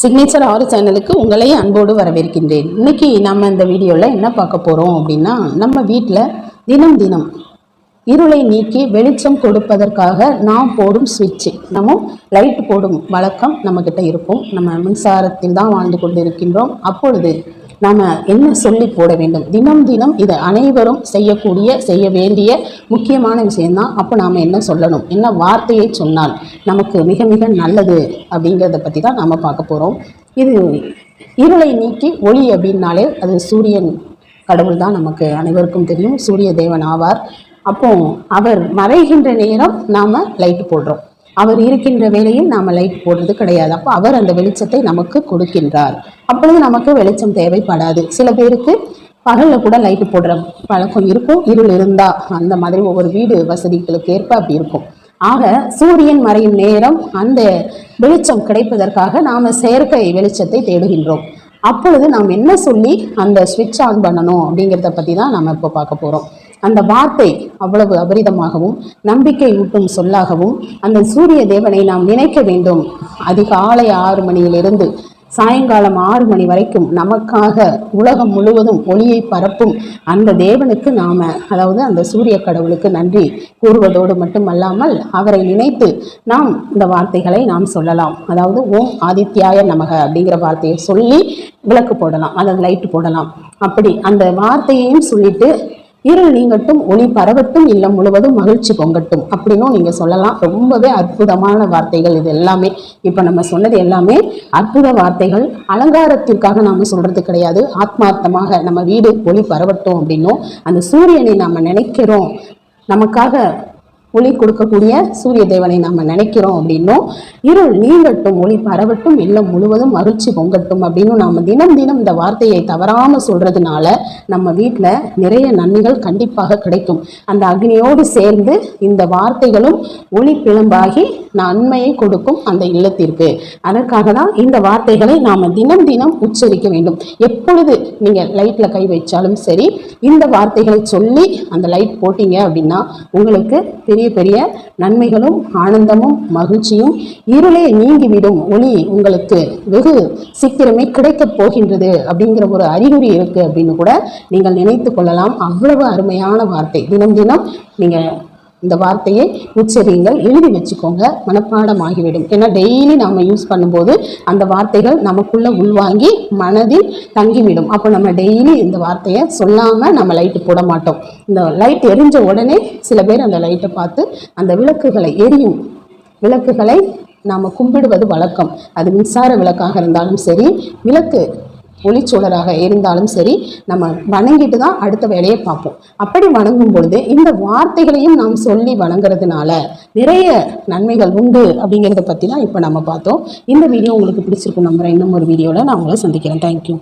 Signature ஆறு சேனலுக்கு உங்களை அன்போடு வரவேற்கின்றேன். இன்னைக்கு நம்ம இந்த வீடியோவில் என்ன பார்க்க போகிறோம் அப்படின்னா நம்ம வீட்டில் தினம் தினம் இருளை நீக்கி வெளிச்சம் கொடுப்பதற்காக நாம் போடும் சுவிட்சு நம்ம லைட் போடும் வழக்கம் நம்மக்கிட்ட இருக்கும். நம்ம மின்சாரத்தில் தான் வாழ்ந்து கொண்டிருக்கின்றோம். அப்பொழுது நாம் என்ன சொல்லி போட வேண்டும்? தினம் தினம் இதை அனைவரும் செய்யக்கூடிய செய்ய வேண்டிய முக்கியமான விஷயம்தான். அப்போ நாம் என்ன சொல்லணும்? என்ன வார்த்தையை சொன்னால் நமக்கு மிக மிக நல்லது அப்படிங்கிறத பற்றி தான் நாம் பார்க்க போகிறோம் இது இருளை நீக்கி ஒளி அப்படின்னாலே அது சூரியன் கடவுள் தான் நமக்கு அனைவருக்கும் தெரியும். சூரிய தேவன் ஆவார். அப்போ அவர் மறைகின்ற நேரம் நாம் லைட் போடுறோம். அவர் இருக்கின்ற வேளையில் நாம் லைட் போடுறது கிடையாது. அப்போ அவர் அந்த வெளிச்சத்தை நமக்கு கொடுக்கின்றார். அப்பொழுது நமக்கு வெளிச்சம் தேவைப்படாது. சில பேருக்கு பகலில் கூட லைட்டு போடுற பழக்கம் இருக்கும். இருள் இருந்தால் அந்த மாதிரி ஒவ்வொரு வீடு வசதிகளுக்கு ஏற்ப அப்படி இருக்கும். ஆக சூரியன் மறையும் நேரம் அந்த வெளிச்சம் கிடைப்பதற்காக நாம் செயற்கை வெளிச்சத்தை தேடுகின்றோம். அப்பொழுது நாம் என்ன சொல்லி அந்த ஸ்விட்ச் ஆன் பண்ணணும் அப்படிங்கிறத பற்றி தான் நம்ம இப்போ பார்க்க போகிறோம் அந்த வார்த்தை அவ்வளவு அபரிதமாகவும் நம்பிக்கை ஊட்டும் சொல்லாகவும் அந்த சூரிய தேவனை நாம் நினைக்க வேண்டும். அதிகாலை ஆறு மணியிலிருந்து சாயங்காலம் ஆறு மணி வரைக்கும் நமக்காக உலகம் முழுவதும் ஒளியை பரப்பும் அந்த தேவனுக்கு நாம அதாவது அந்த சூரிய கடவுளுக்கு நன்றி கூறுவதோடு மட்டுமல்லாமல் அவரை நினைத்து நாம் இந்த வார்த்தைகளை நாம் சொல்லலாம். அதாவது ஓம் ஆதித்யாய நமக அப்படிங்கிற வார்த்தையை சொல்லி விளக்கு போடலாம் அதாவது லைட்டு போடலாம். அப்படி அந்த வார்த்தையையும் சொல்லிட்டு இருள் நீங்கட்டும் ஒளி பரவட்டும் இல்லம் முழுவதும் மகிழ்ச்சி பொங்கட்டும் அப்படின்னும் நீங்க சொல்லலாம். ரொம்பவே அற்புதமான வார்த்தைகள் இது எல்லாமே. இப்ப நம்ம சொன்னது எல்லாமே அற்புத வார்த்தைகள். அலங்காரத்திற்காக நாம சொல்றது கிடையாது. ஆத்மார்த்தமாக நம்ம வீடு ஒளி பரவட்டும் அப்படின்னும் அந்த சூரியனை நாம நினைக்கிறோம். நமக்காக ஒளி கொடுக்கக்கூடிய சூரிய தேவனை நம்ம நினைக்கிறோம் அப்படின்னும் இருள் நீங்கட்டும் ஒளி பரவட்டும் இல்லம் முழுவதும் மகிழ்ச்சி பொங்கட்டும் அப்படின்னு நாம தினம் தினம் இந்த வார்த்தையை தவறாமல் சொல்றதுனால நம்ம வீட்டில் நிறைய நன்மைகள் கண்டிப்பாக கிடைக்கும். அந்த அக்னியோடு சேர்ந்து இந்த வார்த்தைகளும் ஒளி பிளம்பாகி நன்மையை கொடுக்கும் அந்த இல்லத்திற்கு. அதற்காக தான் இந்த வார்த்தைகளை நாம தினம் தினம் உச்சரிக்க வேண்டும். எப்பொழுது நீங்க லைட்ல கை வச்சாலும் சரி இந்த வார்த்தைகளை சொல்லி அந்த லைட் போட்டீங்க அப்படின்னா உங்களுக்கு பெரிய பெரிய நன்மைகளும் ஆனந்தமும் மகிழ்ச்சியும் இருளே நீங்கிவிடும் ஒளி உங்களுக்கு வெகு சீக்கிரமே கிடைக்கப் போகின்றது அப்படிங்கிற ஒரு அறிகுறி இருக்கு அப்படின்னு கூட நீங்கள் நினைத்து கொள்ளலாம். அவ்வளவு அருமையான வார்த்தை. தினம் தினம் நீங்கள் இந்த வார்த்தையை உச்சரியுங்கள் எழுதி வச்சுக்கோங்க மனப்பாடம் ஆகிவிடும் ஏன்னா டெய்லி நாம் யூஸ் பண்ணும்போது அந்த வார்த்தைகள் நமக்குள்ளே உள்வாங்கி மனதில் தங்கிவிடும். அப்போ நம்ம டெய்லி இந்த வார்த்தையை சொல்லாமல் நம்ம லைட்டு போட மாட்டோம். இந்த லைட் எரிஞ்ச உடனே சில பேர் அந்த லைட்டை பார்த்து அந்த விளக்குகளை எரியும். விளக்குகளை நாம் கும்பிடுவது வழக்கம். அது மின்சார விளக்காக இருந்தாலும் சரி விளக்கு ஒளிச்சூழலாக இருந்தாலும் சரி நம்ம வணங்கிட்டு தான் அடுத்த வேலையை பார்ப்போம். அப்படி வணங்கும் பொழுது இந்த வார்த்தைகளையும் நாம் சொல்லி வணங்குறதுனால நிறைய நன்மைகள் உண்டு அப்படிங்கிறத பற்றி தான் இப்போ நம்ம பார்த்தோம். இந்த வீடியோ உங்களுக்கு பிடிச்சிருக்கும் நம்புகிறேன் இன்னும் ஒரு வீடியோவில் நான் உங்களை சந்திக்கிறேன். தேங்க்யூ